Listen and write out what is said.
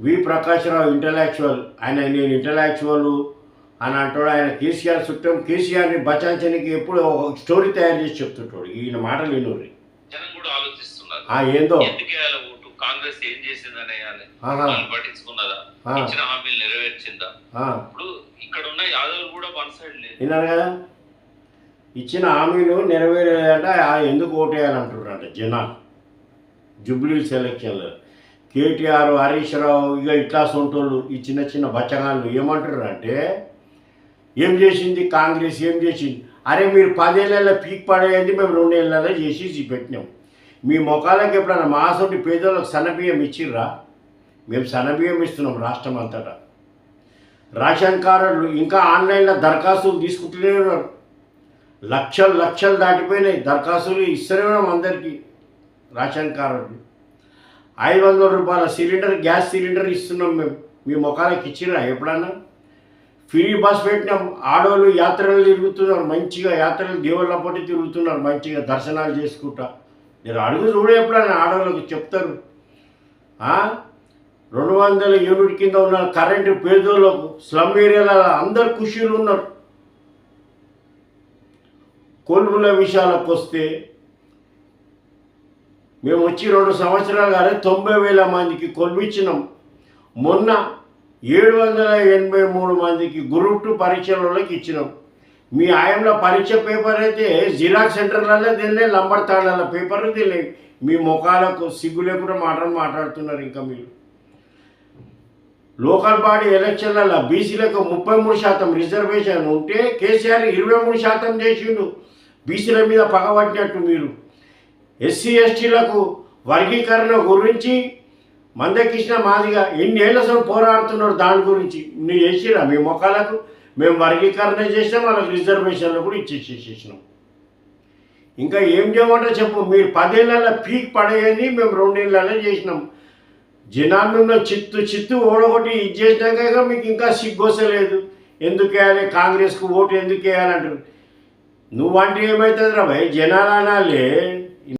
వి Prakash Rao intellectual. ఆయన నేను intellectual అని అంటాడు. ఆయన కేసీఆర్ చుట్టం కేసీఆర్ని బచాంచనికి ఎప్పుడు ఒక స్టోరీ తయారు చేసి చెప్తుంటాడు. ఈయన మాటలు వినూరి. జనం కూడా ఆలోచిస్తున్నారు. ఆ ఏందో? ఓటు? కాంగ్రెస్ ఏం చేసిందని పట్టించుకున్నదా. ఇచ్చిన హామీలు నెరవేర్చిందా? ఇప్పుడు ఇక్కడ ఉన్న యాదవులు కూడా వన్ సైడ్ లేదు విన్నారు కదా? ఇచ్చిన హామీలు నెరవేరేదంటే ఎందుకు ఓటేయాలంటున్నారంట జనాలు. జూబ్లీ సెలక్షన్లో. కేటీఆర్ హరీష్ రావు ఇక ఇట్లా సొంటోళ్ళు ఈ చిన్న చిన్న బచ్చగాళ్ళు ఏమంటారు అంటే ఏం చేసింది కాంగ్రెస్ ఏం చేసింది? అరే మీరు పదేళ్ళలో పీక్ పడేది మేము రెండేళ్ళలో చేసి పెట్టినాం. మీ ముఖాలకు ఎప్పుడైనా మాసోటి పేదలకు సన్నబియ్యం ఇచ్చిర్రా? మేము సన్నబియ్యం ఇస్తున్నాం రాష్ట్రం అంతటా. రేషన్ కార్డులు ఇంకా ఆన్లైన్లో దరఖాస్తులు తీసుకుంటూనే ఉన్నారు లక్షలు లక్షలు దాటిపోయినాయి. దరఖాస్తులు ఇస్తూనే ఉన్నాం అందరికీ రేషన్ కార్డులు. ఐదు వందల రూపాయల సిలిండర్ గ్యాస్ సిలిండర్ ఇస్తున్నాం మేము. మీ ముఖాలకు ఇచ్చినా ఎప్పుడన్నా? ఫ్రీ బస్ పెట్టినాం. ఆడవాళ్ళు యాత్రలు తిరుగుతున్నారు. మంచిగా యాత్రలు దేవుళ్ళ పట్టి తిరుగుతున్నారు. మంచిగా దర్శనాలు చేసుకుంటా. మీరు అడుగు చూడే ఎప్పుడన్నా ఆడవాళ్ళకి చెప్తారు. రెండు వందల యూనిట్ కింద ఉన్న కరెంటు పేదోళ్ళకు స్లమ్ ఏరియాల అందరు ఖుషీలు ఉన్నారు. కొలువుల విషయాలకు వస్తే మేము వచ్చి రెండు సంవత్సరాలుగానే తొంభై వేల మందికి కొలువిచ్చినాం మొన్న ఏడు వందల ఎనభై మూడు మందికి గ్రూప్ టూ పరీక్షలలోకి ఇచ్చినాం. మీ ఆయంలో పరీక్ష పేపర్ అయితే జిరాక్స్ సెంటర్లలో తినలే లంబడతాళ్ళ పేపర్ తినలే. మీ ముఖాలకు సిగ్గు లేకుండా మాటలు మాట్లాడుతున్నారు ఇంకా మీరు. లోకల్ బాడీ ఎలక్షన్లలో బీసీలకు ముప్పై మూడు శాతం రిజర్వేషన్ ఉంటే కేసీఆర్ ఇరవై మూడు శాతం చేసిండు. బీసీల మీద పగబట్టినట్టు మీరు. ఎస్సీ ఎస్టీలకు వర్గీకరణ గురించి మందకృష్ణ మాదిగా ఎన్నేళ్ళ సార్ పోరాడుతున్నాడు దాని గురించి. నువ్వు చేసిరా మీ మొక్కలకు మేము వర్గీకరణ చేసినాం వాళ్ళకి రిజర్వేషన్లు కూడా ఇచ్చేసేసేసినాం ఇంకా ఏం చేయమంటే చెప్పు. మీరు పదేళ్ళ పీక్ పడేయని మేము రెండేళ్ళలో చేసినాం. జనాభంలో చిత్తు చిత్తు ఓడగొట్టి ఇది చేసినాక మీకు ఇంకా సిగ్గోసలేదు ఎందుకు వేయాలి? కాంగ్రెస్కు ఓటు ఎందుకు వేయాలంటారు? నువ్వంటే ఏమవుతుంది రా భయ్? జనాలు అనాలే